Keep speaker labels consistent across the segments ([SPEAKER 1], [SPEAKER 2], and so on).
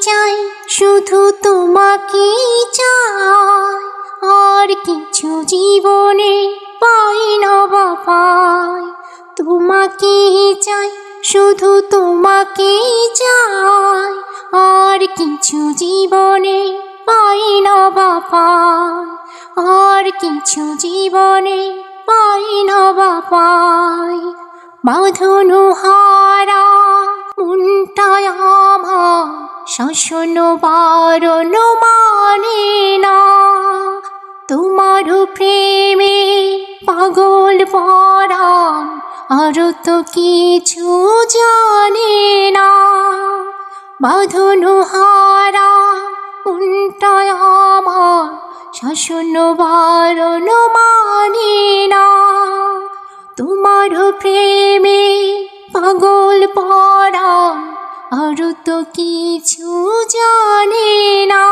[SPEAKER 1] চাই, শুধু তোমাকে চাই। আর কিছু জীবনে পাই না বা পাই তোমাকে চাই, শুধু তোমাকে চাই। আর কিছু জীবনে পাই না বা পাই আর কিছু জীবনে পাই না বা পাই বাঁধনু হারা শাসন বারণ মানে না। তোমার প্রেমে পাগল পরাণ, আরও তো কিছু জানে না। বাঁধনু হারা মনটায় আমার, শাসন বারণ মানে না। তোমার প্রেমে পাগল পরাণ আরও তো কিছু জানে না।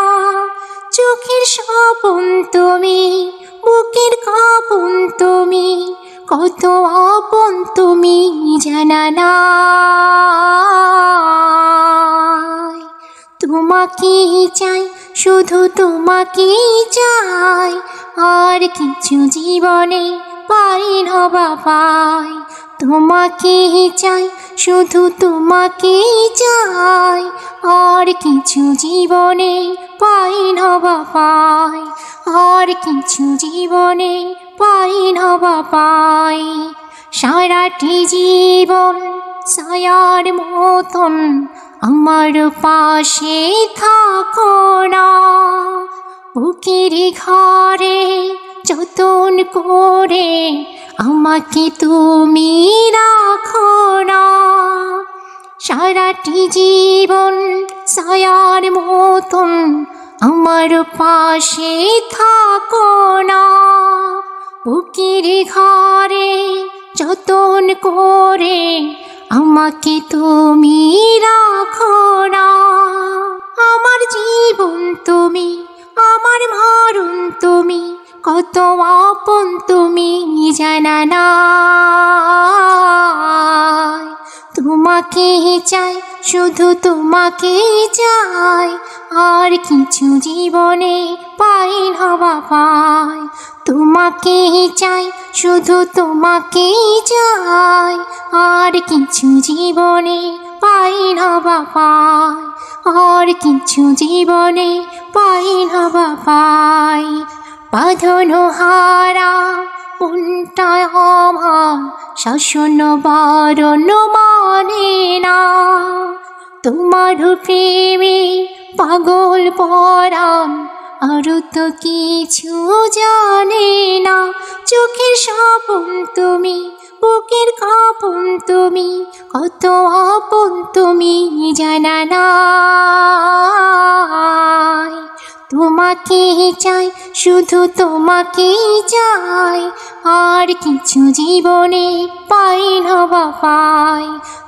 [SPEAKER 1] চোখের স্বপন তুমি, বুকের কাপন তুমি, কত আপন তুমি জানা না। তোমাকে চাই, শুধু তোমাকে চাই, আর কিছু জীবনে পাই না বা তোমাকে চাই, শুধু তোমাকে চাই। আর কিছু জীবনে পাই না পাই আর কিছু জীবনে পাই না পাই সারাটি জীবন সায়ার মতন আমার পাশে থাকো না। বুকের ঘরে যতন করে আমাকে তুমি রাখো না। সারাটি জীবন সায়ার মতন আমার পাশে থাকো না। বুকের ঘরে যতন করে আমাকে তুমি রাখো না। আমার জীবন তুমি, আমার মরণ তুমি কত আপন তুমি জানা না তোমাকে চাই, শুধু তোমাকে চাই। আর কিছু জীবনে পাই হবা পাই। তোমাকে চাই, শুধু তোমাকে চাই। আর কিছু জীবনে পাই হবা পাই। আর কিছু জীবনে পাই হবা পাই। বাঁধনো হারা মনটায় আমার শাসন বারণ মানে না তোমার প্রেমে পাগল পরাণ আর তো কিছু জানে না চোখের স্বপন তুমি, বুকের কাপন তুমি, কত আপন তুমি জানা না তোমাকে চাই শুধু তোমাকে চাই আর কিছু জীবনে পাই না বা পাই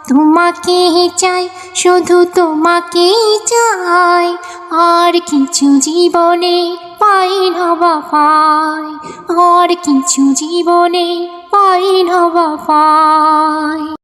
[SPEAKER 1] তোমাকে চাই শুধু তোমাকে চাই আর কিছু জীবনে পাই না বা আর কিছু জীবনে পাই না বা